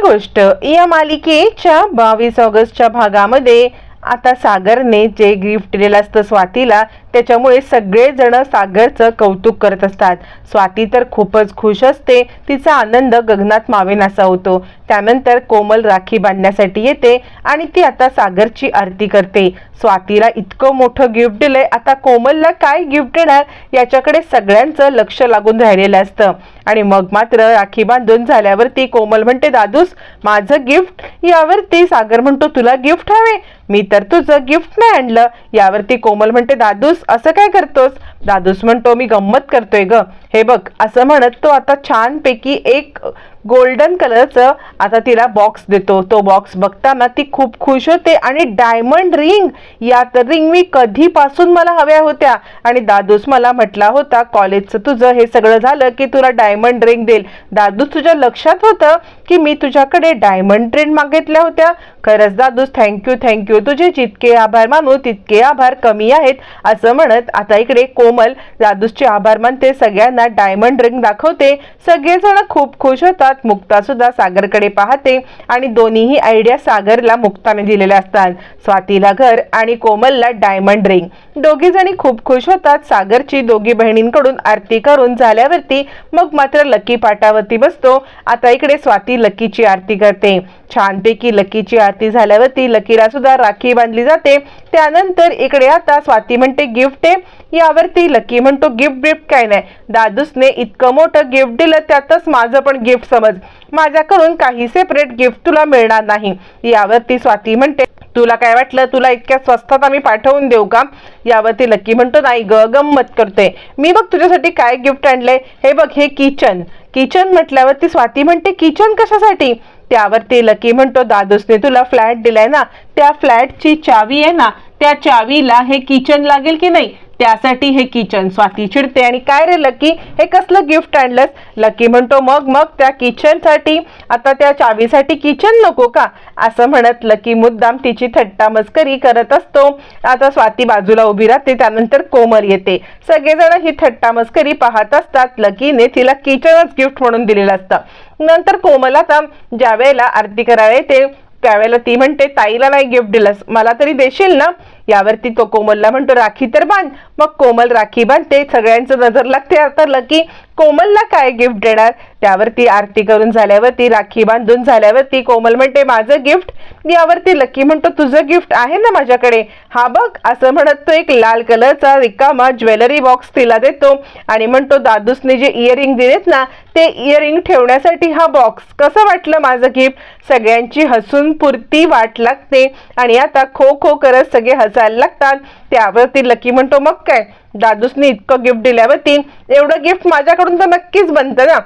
गोष्ट या मालिकेच्या बावीस ऑगस्टच्या भागामध्ये आता सागरने जे गिफ्ट दिलेलं असतं स्वातीला त्याच्यामुळे सगळेजण सागरचं कौतुक करत असतात. स्वाती तर खूपच खुश असते तिचा आनंद गगनात मावेनासा होतो. त्यानंतर कोमल राखी बांधण्यासाठी येते आणि ती आता सागरची आरती करते. स्वातीला इतकं मोठं गिफ्ट दिलंय. आता कोमलला काय गिफ्ट देणार याच्याकडे सगळ्यांचं लक्ष लागून राहिलेलं असतं. आणि मग मात्र राखी बांधून झाल्यावरती कोमल म्हणते दादूस माझं गिफ्ट यावरती सागर म्हणतो तुला गिफ्ट हवे. मी तर तुझं गिफ्ट नाही आणलं. यावरती कोमल म्हणते दादूस असं काय करतोस? दादूस म्हणतो मी गंमत करतोय ग. हे बघ असं म्हणत तो आता छानपैकी एक गोल्डन कलरचं आता तिला बॉक्स देतो. तो बॉक्स बघताना ती खूप खुश होते आणि डायमंड रिंग या तर रिंग मी कधीपासून मला हव्या होत्या. आणि दादूस मला म्हटला होता कॉलेजचं तुझं हे सगळं झालं की तुला डायमंड रिंग देईल. दादूस तुझ्या लक्षात होतं की मी तुझ्याकडे डायमंड रिंग मागितल्या होत्या. खरंच दादूस थँक्यू थँक्यू तुझे जितके आभार मानू तितके आभार कमी आहेत असं म्हणत आता इकडे कोमल दादूसचे आभार मानते. सगळ्यांना डायमंड रिंग दाखवते. सगळेजण खूप खुश होतात. मुक्ता सुद्धा सागरकडे पाहते आणि दोन्हीही आयडिया सागरला मुक्ताने दिलेल्या असतात. स्वातीला घर आणि कोमलला डायमंड रिंग. दोघी जणी खूप खुश होतात. सागरची दोघी बहिणींकडून आरती करून झाल्यावरती मग मात्र लकी पाटावरती बसतो. आता इकडे स्वाती लकीची आरती करते. छानपैकी लकीची आरती झाल्यावरती लकीला सुद्धा राखी बांधली जाते. त्यानंतर इकडे आता स्वाती म्हणते गिफ्ट आहे. यावरती लकी म्हणतो गिफ्ट गिफ्ट काय नाही. दादूसने इतकं मोठं गिफ्ट दिलं त्यातच माझं पण गिफ्ट समज. माझ्याकडून काही सेपरेट गिफ्ट तुला मिळणार नाही. यावर ती स्वाती म्हणते तुला काय वाटलं? तुला इतक्या स्वस्तात आम्ही पाठवून देऊ का? यावरती लक्की म्हणतो नाही ग गंमत करते. मी बघ तुझ्यासाठी काय गिफ्ट आणलंय हे बघ हे किचन. किचन म्हटल्यावर ती स्वाती म्हणते किचन कशासाठी? त्यावर ते लकी म्हणतो दादूसने तुला फ्लॅट दिलाय ना त्या फ्लॅटची चावी आहे ना त्या चावीला हे किचन लागेल की नाही? त्यासाठी हे किचन. स्वाती चिडते आणि काय रे लकी? हे कसलं गिफ्ट आणलंस? लकी म्हणतो मग मग त्या किचनसाठी आता त्या चावीसाठी किचन नको का? असं म्हणत लकी मुद्दाम तिची थट्टा मस्करी करत असतो. आता स्वाती बाजूला उभी राहते त्यानंतर कोमर येते. सगळेजण ही थट्टा मस्करी पाहत असतात. लकीने तिला किचनच गिफ्ट म्हणून दिलेलं असतं. नंतर कोमलाचा आता ज्या वेळेला आरती करायला येते त्यावेळेला ती म्हणते ताईला नाही गिफ्ट दिलंस. मला तरी देशील ना? यावरती तो कोमलला म्हणतो राखी तर बांध. मग कोमल राखी बांधते सगळ्यांचं नजर लागते आता लकी कोमलला काय गिफ्ट देणार? त्यावरती आरती करून झाल्यावरती राखी बांधून झाल्यावरती कोमल म्हणते माझं गिफ्ट यावरती लकी म्हणतो तुझं गिफ्ट आहे ना माझ्याकडे. हा बघ असं म्हणत तो एक लाल कलरचा रिकामा ज्वेलरी बॉक्स तिला देतो आणि म्हणतो दादूसने जे इयरिंग दिलेत ना ते इयरिंग ठेवण्यासाठी हा बॉक्स कसं वाटलं माझं गिफ्ट सगळ्यांची हसून पुरती वाट लागते आणि आता खो खो करत सगळे जायला लागतात. त्यावरती लकी म्हणतो मग काय? दादूसनी इतकं गिफ्ट दिल्यावरती एवढं गिफ्ट माझ्याकडून तर नक्कीच बनतं ना.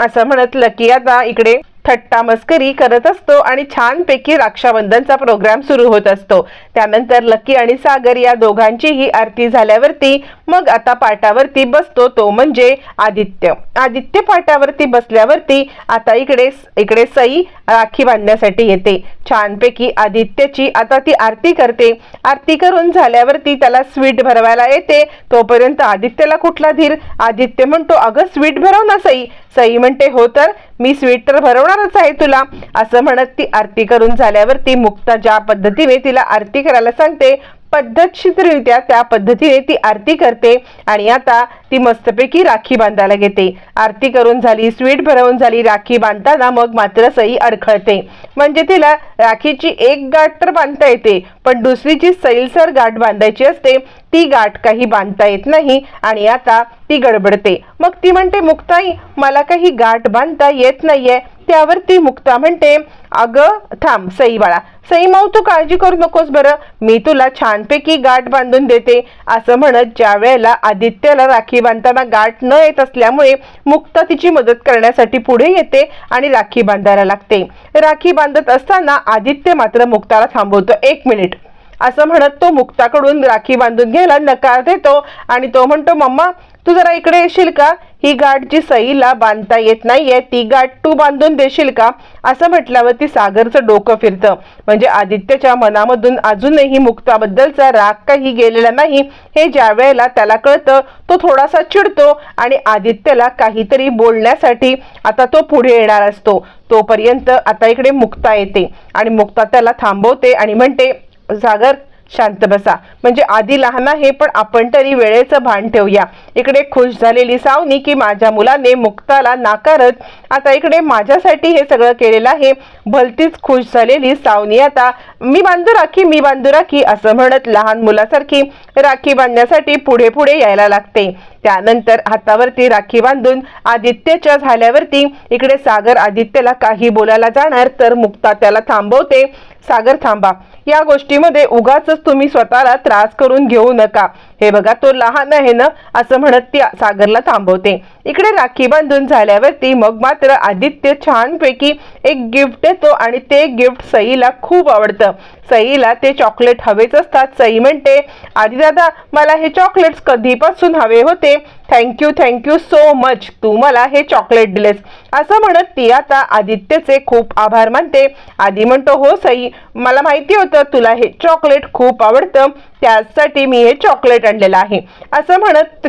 असं म्हणत लकी आता इकडे थट्टा मस्करी करत असतो आणि छानपैकी रक्षाबंधनचा प्रोग्राम सुरू होत असतो. त्यानंतर लकी आणि सागर या दोघांचीही आरती झाल्यावरती मग आता पाटावरती बसतो तो म्हणजे आदित्य. आदित्य पाटावरती बसल्यावरती आता इकडे इकडे सई राखी बांधण्यासाठी येते. छानपैकी आदित्यची आता ती आरती करते. आरती करून झाल्यावरती त्याला स्वीट भरवायला येते. तोपर्यंत आदित्यला कुठला धीर? आदित्य म्हणतो अगं स्वीट भरव ना सई. सई म्हणते हो तर मी स्वीट तर भरवणारच आहे तुला. असं म्हणत ती आरती करून झाल्यावरती मुक्ता ज्या पद्धतीने तिला आरती करायला सांगते पद्धतशीररित्या त्या पद्धतीने ती आरती करते. आणि आता ती मस्तपैकी राखी बांधायला घेते. आरती करून झाली स्वीट भरवून झाली राखी बांधताना मग मात्र सई अडखळते. म्हणजे तिला राखीची एक गाठ तर बांधता येते पण दुसरी जी सैलसर गाठ बांधायची असते ती गाठ काही बांधता येत नाही आणि आता ती गडबडते. मग ती म्हणते मुक्ताई मला काही गाठ बांधता येत नाहीये. त्यावर ती मुक्ता म्हणते अगं थांब सई बाळा सई माऊ तू काळजी करू नकोस बरं. मी तुला छानपैकी गाठ बांधून देते. असं म्हणत ज्या वेळेला आदित्यला राखी बांधताना गाठ न येत असल्यामुळे मुक्ता तिची मदत करण्यासाठी पुढे येते आणि राखी बांधायला लागते. राखी बांधत असताना आदित्य मात्र मुक्ताला थांबवतो. एक मिनिट. असं म्हणत तो मुक्ताकडून राखी बांधून घ्यायला नकार देतो आणि तो म्हणतो मम्मा तू जरा इकडे येशील का? ही गाठ जी सईला बांधता येत नाहीये ती गाठ तू बांधून देशील का? असं म्हटल्यावरती सागरचं डोकं फिरतं. म्हणजे आदित्यच्या मनामधून अजूनही मुक्ताबद्दलचा राग काही गेलेला नाही. हे ज्या वेळेला त्याला कळतं तो थोडासा चिडतो आणि आदित्यला काहीतरी बोलण्यासाठी आता तो पुढे येणार असतो. तोपर्यंत आता इकडे मुक्ता येते आणि मुक्ता त्याला थांबवते आणि म्हणते जागर शांत बसा. म्हणजे आधी लहान आहे पण आपण तरी वेळेचं भान ठेवूया. इकडे खुश झालेली सावनी की माझ्या मुलाने मुक्ताला नाकारत आता इकडे माझ्यासाठी हे सगळं केलेलं आहे. भलतीच खुश झालेली सावनी आता मी बांधू राखी मी बांधू राखी असं म्हणत लहान मुलासारखी राखी बांधण्यासाठी पुढे पुढे यायला लागते. त्यानंतर हातावरती राखी बांधून आदित्यच्या झाल्यावरती इकडे सागर आदित्यला काही बोलायला जाणार तर मुक्ता त्याला थांबवते. सागर थांबा. या गोष्टीमध्ये उगाच तुम्ही स्वतःला त्रास करून घेऊ नका. हे बघा तो लहान आहे ना असं म्हणत ती सागरला थांबवते. इकडे राखी बांधून झाल्यावरती मग मात्र आदित्य छानपैकी एक गिफ्ट देतो आणि ते गिफ्ट सईला खूप आवडतं. सईला ते चॉकलेट हवेच असतात. सई म्हणते आधी दादा मला हे चॉकलेट्स कधीपासून हवे होते? Thank you thank you so much तू मला हे चॉकलेट दिलेस. असं म्हणत ती आता आदित्यचे खूप आभार मानते. आधी म्हणतो हो सई मला माहिती होतं तुला हे चॉकलेट खूप आवडतं. त्यासाठी मी हे चॉकलेट आणलेलं आहे. असं म्हणत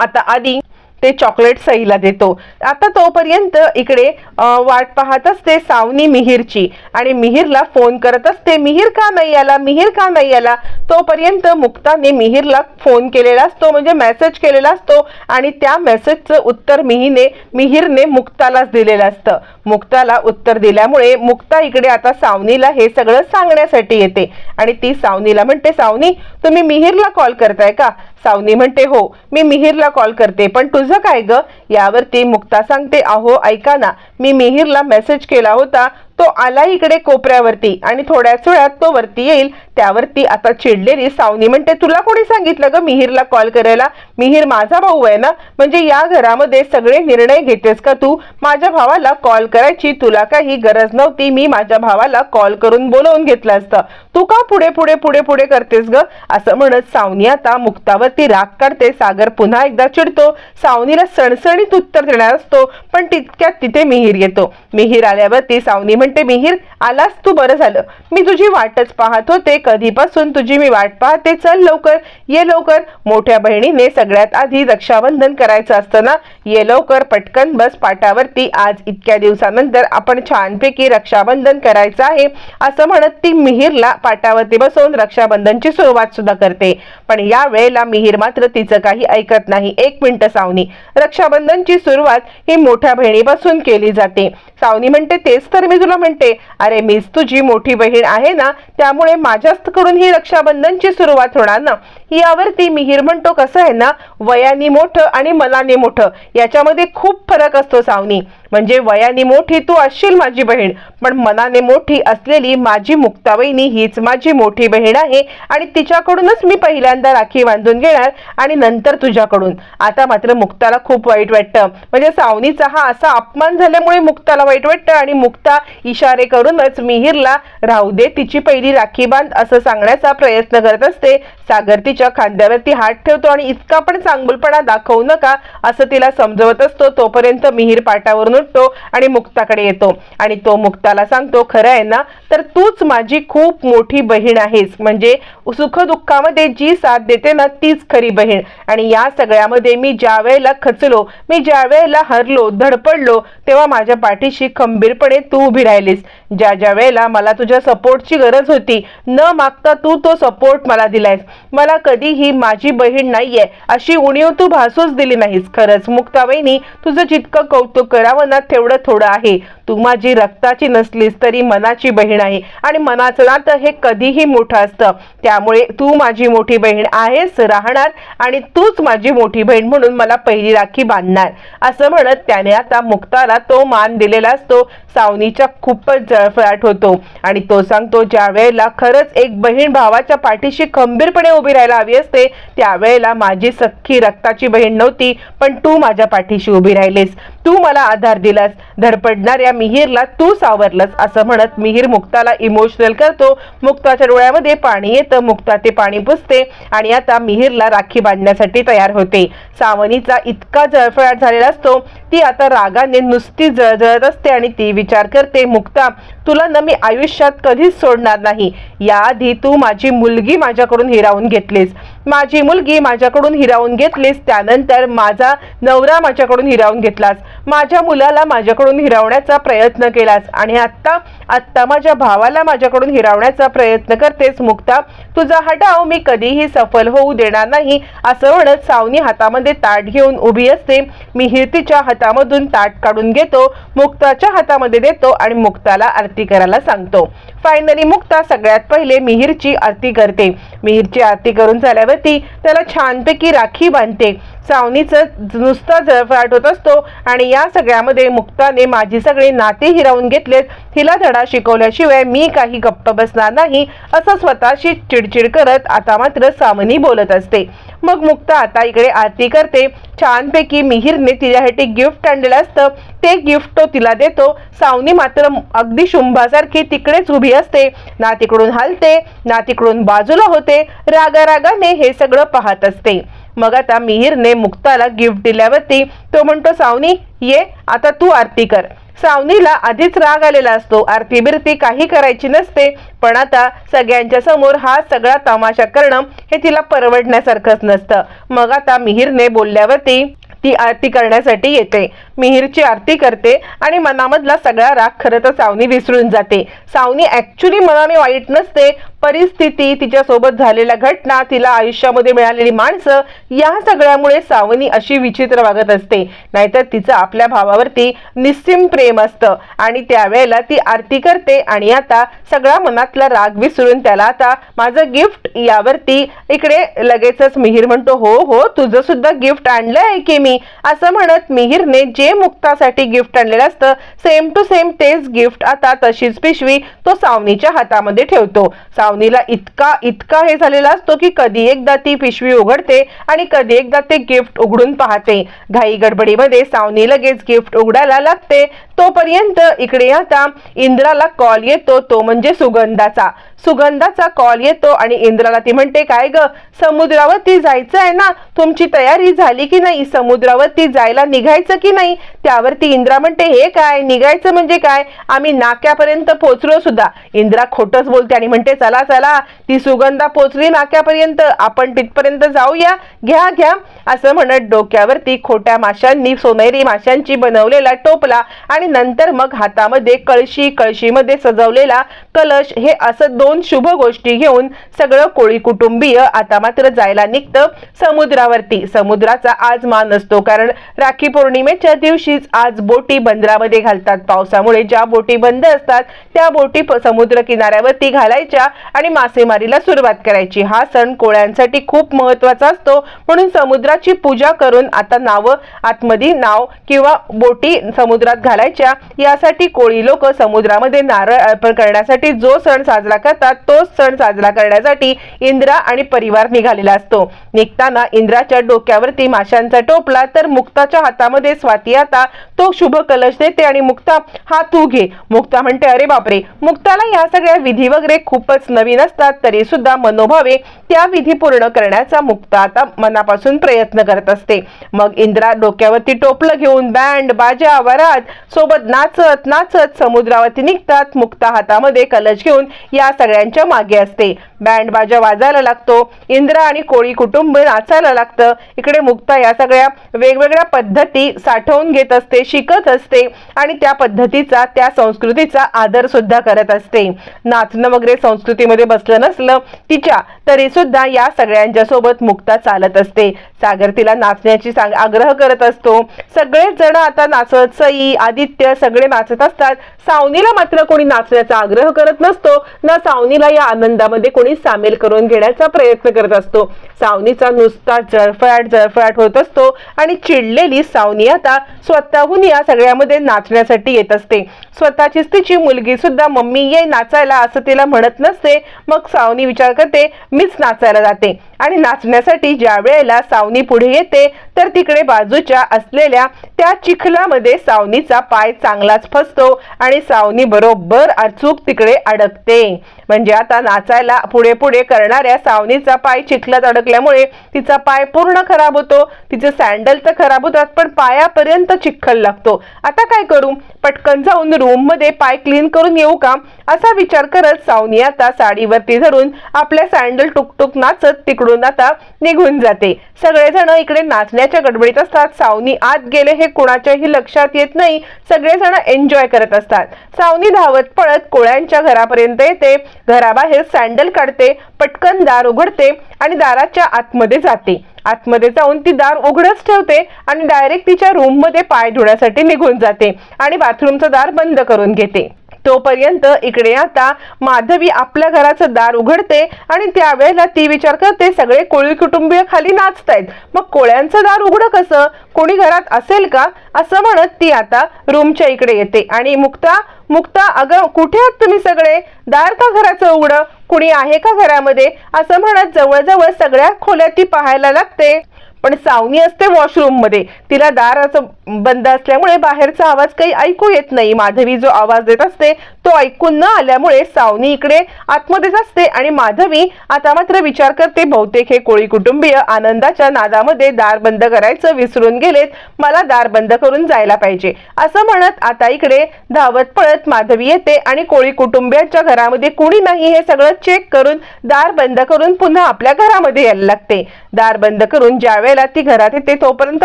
आता आधी ते चॉकलेट सईला देतो. आता तोपर्यंत इकडे वाट पाहत असते सावनी मिहीरची. आणि मिहीरला फोन करत असते मिहीर का नाही आला? मिहीर का नाही आला? तोपर्यंत मुक्ताने मिहीरला फोन केलेला असतो म्हणजे मेसेज केलेला असतो. आणि त्या मेसेजचं उत्तर मिहीने मिहीरने मुक्तालाच दिलेलं असतं. मुक्ताला उत्तर दिल्यामुळे मुक्ता इकडे आता सावनीला हे सगळं सांगण्यासाठी येते. आणि ती सावनीला म्हणते सावनी तुम्ही मिहीरला कॉल करताय का? सावनी म्हणते हो मी मिहीरला कॉल करते पण तुझं काय ग? यावरती मुक्ता सांगते अहो ऐका ना. मी मिहीरला मेसेज केला होता. तो आला इकडे कोपऱ्यावरती आणि थोड्याच वेळात तो वरती येईल. त्यावरती आता चिडलेली सावनी म्हणते तुला कोणी सांगितलं ग मिहीरला कॉल करायला? मिहीर माझा भाऊ आहे ना? म्हणजे या घरामध्ये सगळे निर्णय घेतेस का तू? माझ्या भावाला कॉल करायची तुला काही गरज नव्हती. मी माझ्या भावाला कॉल करून बोलवून घेतलं असतं. तू का पुढे पुढे पुढे पुढे करतेस ग? असं म्हणत सावनी आता मुक्तावरती राग काढते. सागर पुन्हा एकदा चिडतो. सावनीला सणसणीत उत्तर देणार असतो पण तितक्यात तिथे मिहीर येतो. मिहीर आल्यावरती सावनी म्हणते मिहीर आलास तू? बरं झालं. मी तुझी वाटच पाहत होते. कधीपासून तुझी मी वाट पाहते? चल लवकर. ये लवकर. मोठ्या बहिणीने सगळ्यात आधी रक्षाबंधन करायचं असतं ना? ये लवकर. पटकन बस पाटावरती. आज इतक्या दिवसानंतर आपण छानपैकी रक्षाबंधन करायचं आहे. असं म्हणत ती मिहीरला पाटावरती बसवून रक्षाबंधनची सुरुवात सुद्धा करते. पण या वेळेला मिहीर मात्र तिचं काही ऐकत नाही. एक मिनिट सावनी. रक्षाबंधनची सुरुवात ही मोठ्या बहिणीपासून केली जाते. सावनी म्हणते तेच तर मी तुला म्हणते अरे मीच तुझी मोठी बहीण आहे ना त्यामुळे माझ्याकडून ही रक्षाबंधनची सुरुवात होणार ना. यावरती मिहीर म्हणतो कसं आहे ना वयाने मोठं आणि मनाने मोठं याच्यामध्ये खूप फरक असतो सावनी. म्हणजे वयाने मोठी तू असशील माझी बहीण. पण मनाने मोठी असलेली माझी मुक्तावहिनी हीच माझी मोठी बहीण आहे आणि तिच्याकडूनच मी पहिल्यांदा राखी बांधून घेणार आणि नंतर तुझ्याकडून. आता मात्र मुक्ताला खूप वाईट वाटतं. म्हणजे सावनीचा हा असा अपमान झाल्यामुळे मुक्ताला वाईट वाटतं आणि मुक्ता इशारे करूनच मिहिरला राहू दे तिची पहिली राखी बांध असं सांगण्याचा प्रयत्न करत असते. सागर तिच्या खांद्यावरती हात ठेवतो आणि इतका पण चांगुलपणा दाखवू नका असं तिला समजवत असतो. तोपर्यंत मिहीर पाटावरून उठतो आणि मुक्ताकडे येतो. आणि तो मुक्ताला सांगतो खरं आहे ना तर तूच माझी खूप मोठी बहीण आहेस. म्हणजे सुखदुःखामध्ये जी साथ देते ना तीच खरी बहीण. आणि या सगळ्यामध्ये मी ज्या वेळेला खचलो मी ज्या वेळेला हरलो धडपडलो तेव्हा माझ्या पाठीशी खंबीरपणे तू उभी राहिलीस. ज्या ज्या वेळेला मला तुझ्या सपोर्टची गरज होती न मागता तू तो सपोर्ट मला दिलायस. मला कधीही माझी बहीण नाहीये अशी उणीव तू भासूच दिली नाहीस. खरंच मुक्ताबाईनी तुझं जितकं कौतुक करावं मनात तेवढं थोडं आहे. तू माझी रक्ताची नसलीस तरी मनाची बहीण आहे. आणि मनाचं नातं हे कधीही मोठं असतं. त्यामुळे तू माझी मोठी बहीण आहेस राहणार आणि तूच माझी मोठी बहीण म्हणून मला पहिली राखी बांधणार. असं म्हणत त्याने आता मुक्ताला तो मान दिलेला असतो. सावनीच्या खूपच जळफळाट होतो. आणि तो सांगतो ज्या वेळेला खरंच एक बहीण भावाच्या पाठीशी खंबीरपणे उभी राहायला हवी असते त्यावेळेला माझी सख्खी रक्ताची बहीण नव्हती पण तू माझ्या पाठीशी उभी राहिलीस. तू मला आधार दिलास. धडपडणाऱ्या मिहीरला तू सावरलंस असं म्हणत मिहीर मुक्ताला इमोशनल करतो. मुक्ताच्या डोळ्यामध्ये पाणी येतं. मुक्ता ते पाणी पुसते आणि आता मिहीरला राखी बांधण्यासाठी तयार होते. सावनीचा इतका जळफळाट झालेला असतो. ती आता रागाने नुसती जळजळत असते आणि ती विचार करते मुक्ता तुला ना मी आयुष्यात कधीच सोडणार नाही. याआधी तू माझी मुलगी माझ्याकडून हिरावून घेतलीस. माझी मुलगी माझ्याकडून हिरावून घेतलीस. त्यानंतर माझा नवरा माझ्याकडून हिरावून घेतलास. माझ्या मुलाला माझ्याकडून हिरावण्याचा प्रयत्न केलास. आणि आत्ता आत्ता माझ्या भावाला माझ्याकडून हिरावण्याचा प्रयत्न करतेस मुक्ता. तुझा हा डाव मी कधीही सफल होऊ देणार नाही असं म्हणत सावनी हातामध्ये ताट घेऊन उभी असते. मी तिच्या हातामधून ताट काढून घेतो मुक्ताच्या हातामध्ये देतो आणि मुक्ताला आरती करायला सांगतो. फायनली मुक्ता सगळ्यात पहिले मिहिरची आरती करते. मिहिरची आरती करून झाल्यावरती त्याला छानपैकी राखी बांधते. सावनीचं नुसता जळफळाट होत असतो आणि या सगळ्यामध्ये मुक्ताने माझी सगळी नाते हिरावून घेतलेत. हिला धडा शिकवल्याशिवाय मी काही गप्प बसणार नाही असं स्वतःशी चिडचिड करत आता मात्र सावनी बोलत असते. मग मुक्ता आता इकडे आरती करते. छानपैकी मिहीरने तिच्यासाठी गिफ्ट आणलेलं असतं. ते गिफ्ट तो तिला देतो. सावनी मात्र अगदी शुंभासारखी तिकडेच उभी असते. ना तिकडून हलते ना तिकडून बाजूला होते. रागारागाने हे सगळं पाहत असते. मग आता मिहीरने मुक्ताला गिफ्ट दिल्यावरती तो म्हणतो सावनी ये आता तू आरती कर. सावनीला आधीच राग आलेला असतो. आरती बिरती काही करायची नसते पण आता सगळ्यांच्या समोर हा सगळा तमाशा करणं हे तिला परवडण्यासारखंच नसतं. मग आता मिहीरने बोलल्यावरती ती आरती करण्यासाठी येते. मिहीरची आरती करते आणि मनामधला सगळा राग खरं तर सावनी विसरून जाते. सावनी ॲक्च्युली मनाने वाईट नसते. परिस्थिती तिच्यासोबत झालेल्या घटना तिला आयुष्यामध्ये मिळालेली माणसं या सगळ्यामुळे सावनी अशी विचित्र वागत असते. नाहीतर तिचं आपल्या भावावरती निस्सिम प्रेम असतं. आणि त्यावेळेला ती आरती करते आणि आता सगळा मनातला राग विसरून त्याला आता माझं गिफ्ट यावरती इकडे लगेचच मिहीर म्हणतो हो हो तुझं सुद्धा गिफ्ट आणलं आहे की मी? असं म्हणत मिहीरने जे मुक्तासाठी गिफ्ट आणलेलं असतं. सेम टू सेम तेच गिफ्ट आता तशीच पिशवी तो सावनीच्या हातामध्ये ठेवतो. सावनीला इतका इतका हे झालेला असतो की कधी एकदा ती पिशवी उघडते आणि कधी एकदा ते गिफ्ट उघडून पाहते. घाई गडबडीमध्ये सावनी लगेच गिफ्ट उघडायला लागते. तोपर्यंत इकडे आता इंद्राला कॉल येतो. तो म्हणजे सुगंधाचा. सुगंधाचा कॉल येतो आणि इंद्राला ती म्हणते काय ग समुद्रावरती जायचं आहे ना? तुमची तयारी झाली की नाही? समुद्रावरती जायला निघायचं की नाही? त्यावरती इंद्रा म्हणते हे काय? निघायचं म्हणजे काय? आम्ही नाक्यापर्यंत पोचलो सुद्धा. इंद्रा खोटच बोलते आणि म्हणते चला चला ती सुगंधा पोचली नाक्यापर्यंत. आपण तिथपर्यंत जाऊया. घ्या घ्या. असं म्हणत डोक्यावरती खोट्या माशांनी सोनेरी माशांची बनवलेला टोपला आणि नंतर मग हातामध्ये कळशी कळशीमध्ये सजवलेला कलश हे असं दोन शुभ गोष्टी घेऊन सगळं कोळी कुटुंबीय आता मात्र जायला निघतं समुद्रावरती. समुद्राचा आज मान असतो कारण राखी पौर्णिमेच्या दिवशीच आज बोटी बंदरामध्ये घालतात. पावसामुळे ज्या बोटी बंद असतात त्या बोटी प- समुद्र किनाऱ्यावरती घालायच्या आणि मासेमारीला सुरुवात करायची. हा सण कोळ्यांसाठी खूप महत्त्वाचा असतो. म्हणून समुद्राची पूजा करून आता नावं आतमध्ये नाव किंवा बोटी समुद्रात घालायच्या. यासाठी कोळी लोक समुद्रामध्ये नारळ अर्पण करण्यासाठी जो सण साजरा करतात तोच सण साजरा करण्यासाठी इंद्रा आणि परिवार निघालेला असतो. निघताना इंद्राच्या डोक्यावरती माशांचा टोपला तर मुक्ताच्या हातामध्ये स्वाती आता तो शुभ कलश देते आणि मुक्ता हा तू घे. मुक्ता म्हणते अरे बापरे. मुक्ताला या सगळ्या विधी वगैरे खूपच नवीन असतात तरी सुद्धा मनोभावे त्या विधी पूर्ण करण्याचा मुक्ता आता मनापासून प्रयत्न करत असते. मग इंद्रा डोक्यावरती टोपलं घेऊन बँड बाजा वरात सोबत नाचत नाचत समुद्रावरती निघतात. मुक्ता हातामध्ये कलश घेऊन या सगळ्यांच्या मागे असते. बँड बाजा वाजायला लागतो. इंद्रा आणि कोळी कुटुंब नाचायला लागतं. इकडे मुक्ता या सगळ्या वेगवेगळ्या पद्धती साठवून घेत असते शिकत असते आणि त्या पद्धतीचा त्या संस्कृतीचा आदर सुद्धा करत असते. नाचणं वगैरे संस्कृतीमध्ये बसलं नसलं तिच्या तरी सुद्धा या सगळ्यांच्या सोबत मुक्ता चालत असते. सागर तिला नाचण्याची सांग आग्रह करत असतो. सगळेच जण आता नाचत सई आदित्य सगळे नाचत असतात. सावनीला मात्र कोणी नाचण्याचा आग्रह करत नसतो. ना सावनीला या आनंदामध्ये कोणी सामील करून घेण्याचा प्रयत्न करत असतो. सावनीचा नुसता जळफळाट जळफळाट होत असतो आणि चिडलेली सावनी आता स्वतःहून या सगळ्यामध्ये नाचण्यासाठी येत असते. स्वतःचीच तिची मुलगी सुद्धा मम्मी ये नाचायला असं तिला म्हणत नसते. मग सावनी विचार करते मीच नाचायला जाते. आणि नाचण्यासाठी ज्या वेळेला सावनी पुढे येते तर तिकडे बाजूच्या असलेल्या त्या चिखलामध्ये सावनीचा पाय चांगलाच फसतो आणि सावनी बरोबर अचूक तिकडे अडकते. म्हणजे आता नाचायला पुढे पुढे करणाऱ्या सावनीचा पाय चिखलात अडकल्यामुळे तिचा पाय पूर्ण खराब होतो. तिचे सँडल तर खराब होतात पण पायापर्यंत चिखल लागतो. आता काय करू? पटकन जाऊन रूममध्ये पाय क्लीन करून येऊ का? असा विचार करत सावनी आता साडीवरती धरून आपल्या सँडल टुकटुक नाचत तिकडून आता निघून जाते. सगळेजण इकडे नाचण्याच्या गडबडीत असतात. सावनी आत गेले हे कुणाच्याही लक्षात येत नाही. सगळेजण एन्जॉय करत असतात. सावनी धावत पळत कोळ्यांच्या घरापर्यंत येते. घराबाहेर सँडल काढते पटकन दार उघडते आणि दाराच्या आतमध्ये जाते. आतमध्ये जाऊन ती दार उघडच ठेवते आणि डायरेक्ट तिच्या रूममध्ये पाय धुण्यासाठी निघून जाते आणि बाथरूमचं दार बंद करून घेते. तोपर्यंत इकडे आता माधवी आपल्या घराचं दार उघडते आणि त्यावेळेला ती विचार करते सगळे कोळी कुटुंबीय खाली नाचतायत. मग कोळ्यांचं दार उघडं कसं? कोणी घरात असेल का? असं म्हणत ती आता रूमच्या इकडे येते. आणि मुक्ता मुक्ता अगं कुठे आहात तुम्ही सगळे? दार का घराचं उघडं? कुणी आहे का घरामध्ये? असं म्हणत जवळजवळ सगळ्या खोल्या ती पाहायला लागते. पण सावनी असते वॉशरूममध्ये तिला दार असं बंद असल्यामुळे बाहेरचा आवाज काही ऐकू येत नाही. माधवी जो आवाज देत असते तो ऐकून न आल्यामुळे सावनी इकडे आतमध्येच असते आणि माधवी आता मात्र विचार करते बहुतेक हे कोळी कुटुंबीय आनंदाच्या नादामध्ये दार बंद करायचं विसरून गेलेत मला दार बंद करून जायला पाहिजे. असं म्हणत आता इकडे धावत पळत माधवी येते आणि कोळी कुटुंबियांच्या घरामध्ये कुणी नाही हे सगळं चेक करून दार बंद करून पुन्हा आपल्या घरामध्ये यायला लागते. दार बंद करून ज्या वेळेला ती घरात येते तोपर्यंत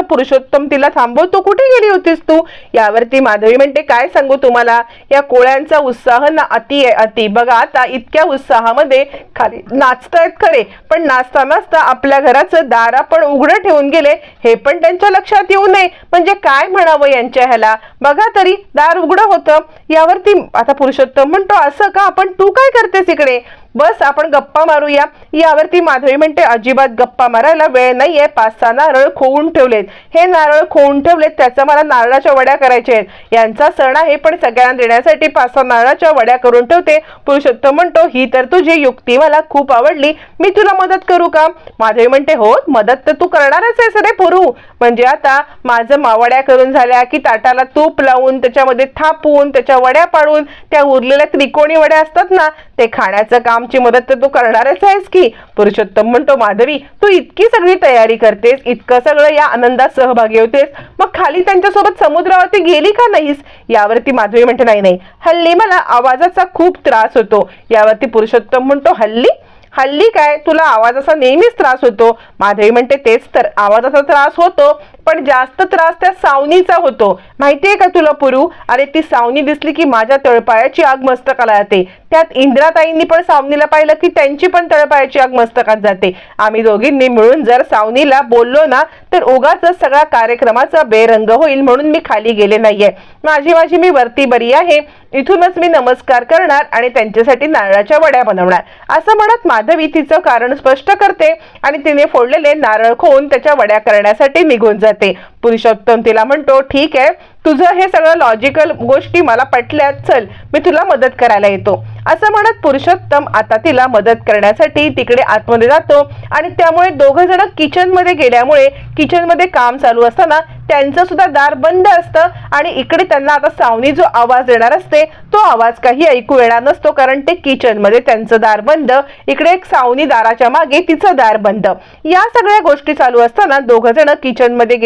पुरुषोत्तम तिला थांबवतो कुठे गेली होतीस तू? यावरती माधवी म्हणते काय सांगू तुम्हाला? या कोळ्यांचा उत्साह ना अति. आहे अति बघा आता इतक्या उत्साहामध्ये खाली नाचतायत खरे पण नाचता नाचता आपल्या घराचं दार आपण उघडं ठेवून गेले हे पण त्यांच्या लक्षात येऊ नये. म्हणजे काय म्हणावं यांच्या ह्याला? बघा तरी दार उघडं होतं. यावरती आता पुरुषोत्तम म्हणतो असं का? आपण तू काय करतेस इकडे? बस आपण गप्पा मारूया. यावरती माधवी म्हणते अजिबात गप्पा मारायला वेळ नाहीये. पाच सहा नारळ खोवून ठेवलेत. हे नारळ खोवून ठेवलेत त्याचा मला नारळाच्या वड्या करायच्या आहेत. यांचा सण आहे पण सगळ्यांना देण्यासाठी पाच सहा नारळाच्या वड्या करून ठेवते. पुरुषोत्तम म्हणतो ही तर तुझी युक्ती. मला खूप आवडली. मी तुला मदत करू का? माधवी म्हणते हो मदत तर तू करणारच आहेस रे पुरू. म्हणजे आता माझं मावड्या करून झाल्या की ताटाला तूप लावून त्याच्यामध्ये थापून त्याच्या वड्या पाडून त्या उरलेल्या त्रिकोणी वड्या असतात ना ते खाण्याचं काम आमची मदत तर तू करणारच आहेस की. पुरुषोत्तम म्हणतो माधवी तू इतकी सगळी तयारी करतेस इतकं सगळं या आनंदात सहभागी होतेस मग खाली त्यांच्यासोबत समुद्रावरती गेली का नाहीस? यावरती माधवी म्हणते नाही नाही. हल्ली मला आवाजाचा खूप त्रास होतो. यावरती पुरुषोत्तम म्हणतो हल्ली? हल्ली काय? तुला आवाजाचा नेहमीच त्रास होतो. माधवी म्हणते तेच तर. आवाजाचा त्रास होतो. पण जास्त त्रास त्या सावनीचा होतो. माहितीये का तुला पुरू? अरे ती सावनी दिसली की माझ्या तळपायाची आग मस्तकाला जाते. त्यात इंद्राताईंनी पण सावनीला पाहिलं की त्यांची पण तळपायाची आग मस्तकात जाते. आम्ही दोघींनी मिळून जर सावनीला बोललो ना तर उगाच सगळ्या कार्यक्रमाचा बेरंग होईल म्हणून मी खाली गेले नाहीये. माझी माझी मी वरती बरी आहे. इथूनच मी नमस्कार करणार आणि त्यांच्यासाठी नारळाच्या वड्या बनवणार. असं म्हणत माधवी तिचं कारण स्पष्ट करते आणि तिने फोडलेले नारळ खोवून त्याच्या वड्या करण्यासाठी निघून जाते. ನಡೆಯುತ್ತೆ पुरुषोत्तम तिला म्हणतो ठीक आहे तुझं हे सगळं लॉजिकल गोष्टी मला पटल्यात चल मी तुला मदत करायला येतो. असं म्हणत पुरुषोत्तम आता तिला मदत करण्यासाठी तिकडे आतमध्ये जातो आणि त्यामुळे दोघं जण किचनमध्ये गेल्यामुळे किचनमध्ये काम चालू असताना त्यांचं सुद्धा दार बंद असतं आणि इकडे त्यांना आता सावनी जो आवाज येणार असते तो आवाज काही ऐकू येणार नसतो कारण ते किचनमध्ये त्यांचं दार बंद इकडे एक सावनी दाराच्या मागे तिचं दार बंद. या सगळ्या गोष्टी चालू असताना दोघं जण किचनमध्ये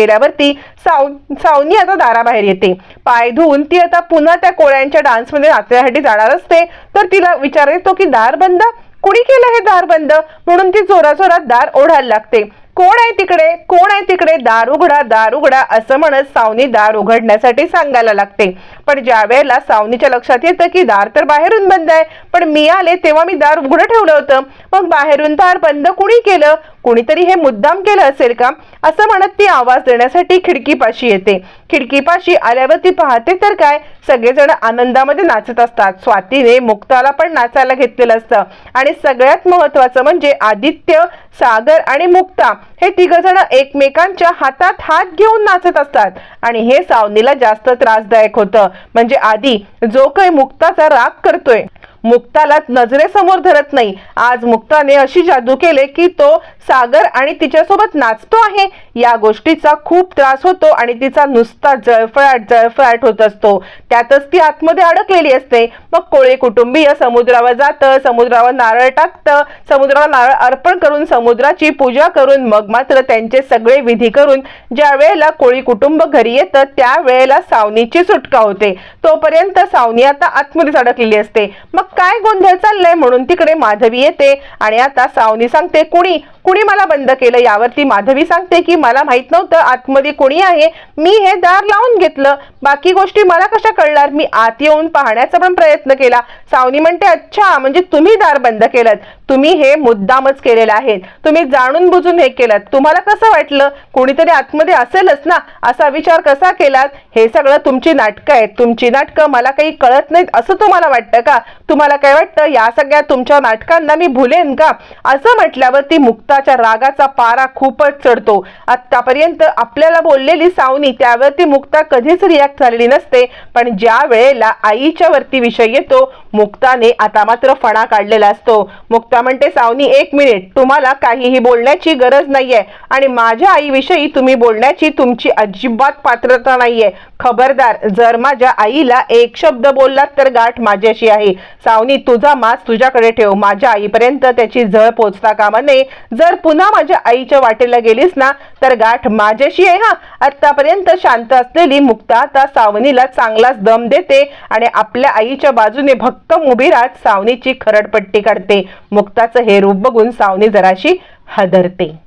ती साव सावनी आता दाराबाहेर येते. पाय धुवून ती आता पुन्हा त्या कोळ्यांच्या डान्समध्ये नाचण्यासाठी जाणार असते. तर तिला विचार येतो की दार बंद? कुणी केलं हे दार बंद? म्हणून ती जोराजोरात दार ओढायला लागते. कोण आहे तिकडे? कोण आहे तिकडे? दार उघडा दार उघडा असं म्हणत सावनी दार उघडण्यासाठी सांगायला लागते. पण ज्या वेळेला सावनीच्या लक्षात येतं की दार तर बाहेरून बंद आहे पण मी आले तेव्हा मी दार उघडं ठेवलं होतं. मग बाहेरून दार बंद कुणी केलं? कुणीतरी हे मुद्दाम केलं असेल का? असं म्हणत ती आवाज देण्यासाठी खिडकीपाशी येते. खिडकीपाशी आल्यावर ती पाहते तर काय? सगळेजण आनंदामध्ये नाचत असतात. स्वातीने मुक्ताला पण नाचायला घेतलेलं असतं. आणि सगळ्यात महत्वाचं म्हणजे आदित्य सागर आणि मुक्ता हे तिघ जण एकमेकांच्या हातात हात घेऊन नाचत असतात. आणि हे सावनीला जास्त त्रासदायक होतं. म्हणजे आधी जो काही मुक्ताचा राग करतोय. मुक्ताला नजरेसमोर धरत नाही. आज मुक्ताने अशी जादू केले की तो सागर आणि तिच्यासोबत नाचतो आहे. या गोष्टीचा खूप त्रास होतो आणि तिचा नुसता जळफळाट जळफळाट होत असतो. त्यातच ती आतमध्ये अडकलेली असते. मग कोळी कुटुंबीय समुद्रावर जातं समुद्रावर नारळ टाकतं समुद्राला नारळ अर्पण करून समुद्राची पूजा करून मग मात्र त्यांचे सगळे विधी करून ज्या वेळेला कोळी कुटुंब घरी येतं त्यावेळेला सावनीची सुटका होते. तोपर्यंत सावनी आता आतमध्येच अडकलेली असते. मग काय गोंधळ चाललाय म्हणून तिकडे माधवी येते आणि आता सावनी सांगते कुणी कुणी मला बंद केलं? यावरती माधवी सांगते की मला माहीत नव्हतं आतमध्ये कोणी आहे. मी हे दार लावून घेतलं. बाकी गोष्टी मला कशा कळणार? मी आत येऊन पाहण्याचा पण प्रयत्न केला. सावनी म्हणते अच्छा म्हणजे तुम्ही दार बंद केलं तुम्ही हे मुद्दामच केलेलं आहे तुम्ही जाणून बुजून हे केलं तुम्हाला कसं वाटलं? कोणीतरी आतमध्ये असेलच ना? असा विचार कसा केलात? हे सगळं तुमची नाटकं आहेत. तुमची नाटकं मला काही कळत नाहीत. असं तुम्हाला वाटतं का? तुम्हाला काय वाटतं? या सगळ्या तुमच्या नाटकांना मी भुलेन का? असं म्हटल्यावर ती स्वतःच्या रागाचा पारा खूपच चढतो. आतापर्यंत आपल्याला बोललेली सावनी त्यावरती मुक्ता कधीच रिॲक्ट झालेली नसते. पण ज्या वेळेला आईच्या वरती विषय येतो मुक्ताने आता मात्र फणा काढलेला असतो. मुक्ता म्हणते सावनी एक मिनिट तुम्हाला काहीही बोलण्याची गरज नाहीये आणि माझ्या आईविषयी तुम्ही बोलण्याची तुमची अजिबात पात्रता नाहीये. खबरदार जर माझ्या आईला एक शब्द बोललात तर गाठ माझ्याशी आहे. सावनी तुझा मास तुझ्याकडे ठेव. माझ्या आईपर्यंत त्याची झळ पोचता कामा नये. जर पुन्हा माझ्या आईच्या वाटेला गेलीस ना तर गाठ माझ्याशी आहे हा. आतापर्यंत शांत असलेली मुक्ता आता सावनीला चांगलाच दम देते आणि आपल्या आईच्या बाजूने भक्कम उभी राहत सावनीची खरडपट्टी काढते. मुक्ताचं हे रूप बघून सावनी जराशी हदरते.